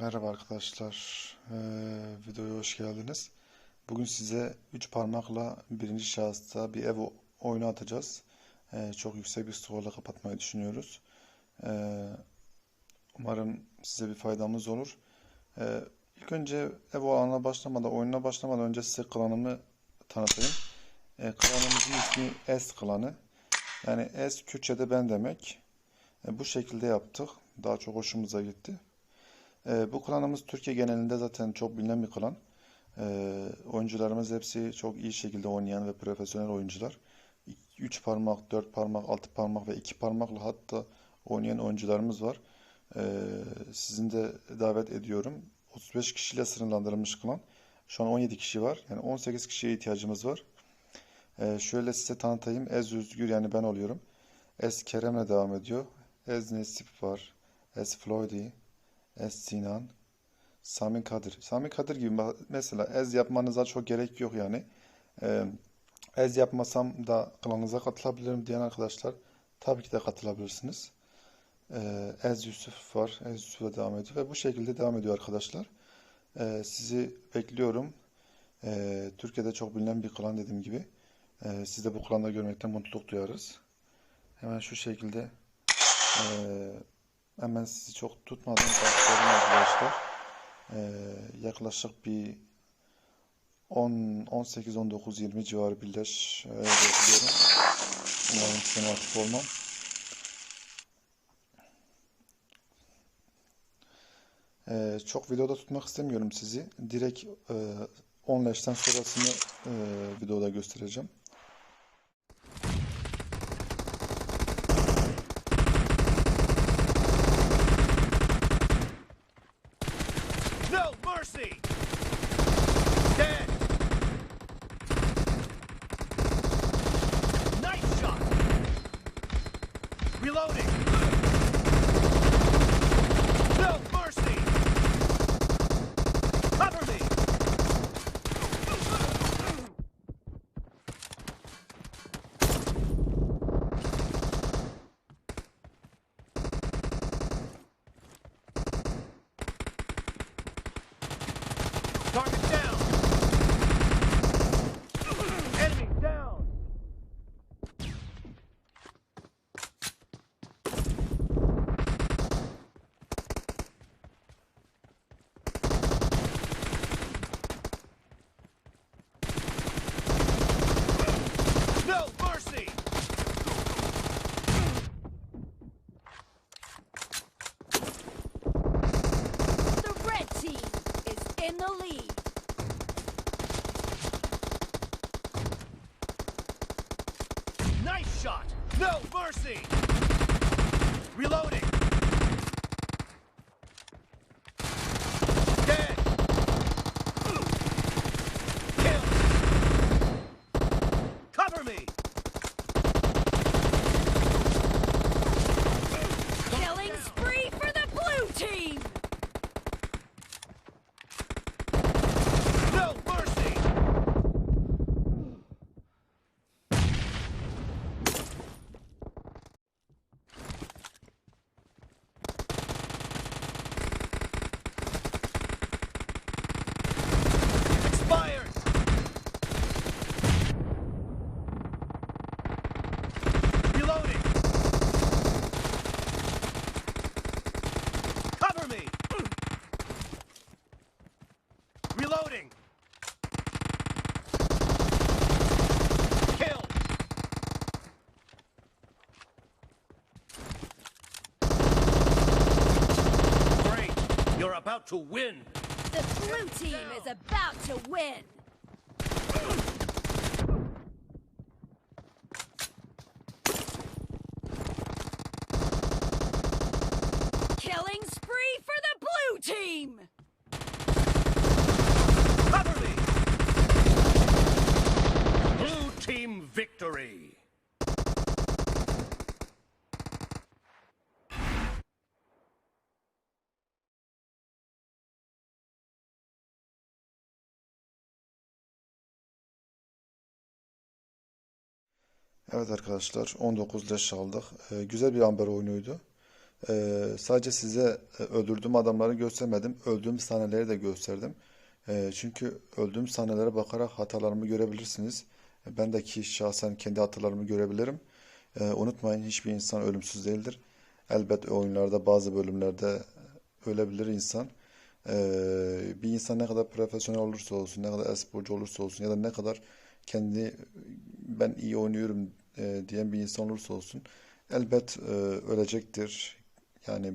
Merhaba arkadaşlar, Ee, videoya hoş geldiniz. Bugün size 3 parmakla birinci şahısta bir ev oyunu atacağız. Ee, çok yüksek bir skorla kapatmayı düşünüyoruz. Ee, umarım size bir faydamız olur. Ee, ilk önce ev alanına başlamadan, oyununa başlamadan önce size klanımı tanıtayım. Ee, klanımızın ismi S klanı. Yani S Kürtçe'de ben demek. Ee, bu şekilde yaptık. Daha çok hoşumuza gitti. Ee, bu klanımız Türkiye genelinde zaten çok bilinen bir klan. Ee, oyuncularımız hepsi çok iyi şekilde oynayan ve profesyonel oyuncular. 3 parmak, 4 parmak, 6 parmak ve 2 parmakla hatta oynayan oyuncularımız var. Ee, sizin de davet ediyorum. 35 kişiyle sınırlandırılmış klan. Şu an 17 kişi var. Yani 18 kişiye ihtiyacımız var. Ee, şöyle size tanıtayım. Ez Özgür yani ben oluyorum. Ez Kerem'le devam ediyor. Ez Nesip var. Ez Floydi. Ez Sinan, Sami Kadir. Sami Kadir gibi mesela ez yapmanıza çok gerek yok yani. Ez yapmasam da klanınıza katılabilirim diyen arkadaşlar tabii ki de katılabilirsiniz. Ez Yusuf var. Ez Yusuf'a devam ediyor ve bu şekilde devam ediyor arkadaşlar. Sizi bekliyorum. Türkiye'de çok bilinen bir klan dediğim gibi. Ee, siz de bu klanda görmekten mutluluk duyarız. Hemen şu şekilde ee, Hemen sizi çok tutmadan başlayalım arkadaşlar. Ee, yaklaşık bir 10, 18, 19, 20 civarı birleş e, bekliyorum. Umarım sinematik olmam. Ee, çok videoda tutmak istemiyorum sizi. Direkt e, 10 leşten sonrasını e, videoda göstereceğim. In the lead. Nice shot! No mercy! Reloading! Dead! Kill! Cover me! Killing spree for the blue team. No mercy! Expired! Reloading! Cover me! Reloading! Kill! Great! You're about to win! The blue team is about to win. Evet arkadaşlar 19 leş aldık. Ee, güzel bir amber oyunuydu. Ee, sadece size e, öldürdüğüm adamları göstermedim. Öldüğüm sahneleri de gösterdim. Ee, çünkü öldüğüm sahnelere bakarak hatalarımı görebilirsiniz. Ben de ki şahsen kendi hatalarımı görebilirim. Ee, unutmayın hiçbir insan ölümsüz değildir. Elbet oyunlarda bazı bölümlerde ölebilir insan. Ee, bir insan ne kadar profesyonel olursa olsun, ne kadar e-sporcu olursa olsun ya da ne kadar kendi ben iyi oynuyorum e, diyen bir insan olursa olsun elbet e, ölecektir. Yani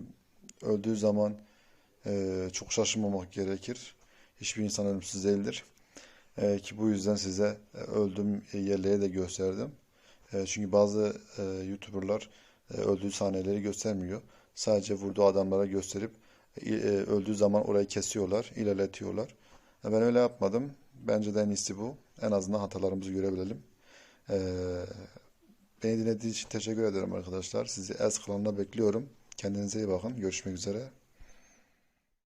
öldüğü zaman e, çok şaşırmamak gerekir. Hiçbir insan ölümsüz değildir. E, ki bu yüzden size e, öldüğüm yerleri de gösterdim. E, çünkü bazı e, YouTuber'lar e, öldüğü sahneleri göstermiyor. Sadece vurduğu adamlara gösterip e, e, öldüğü zaman orayı kesiyorlar, ilerletiyorlar. E, ben öyle yapmadım. Bence de en iyisi bu. En azından hatalarımızı görebilelim. E, beni dinlediğiniz için teşekkür ederim arkadaşlar. Sizi Ez kanalına bekliyorum. Kendinize iyi bakın. Görüşmek üzere.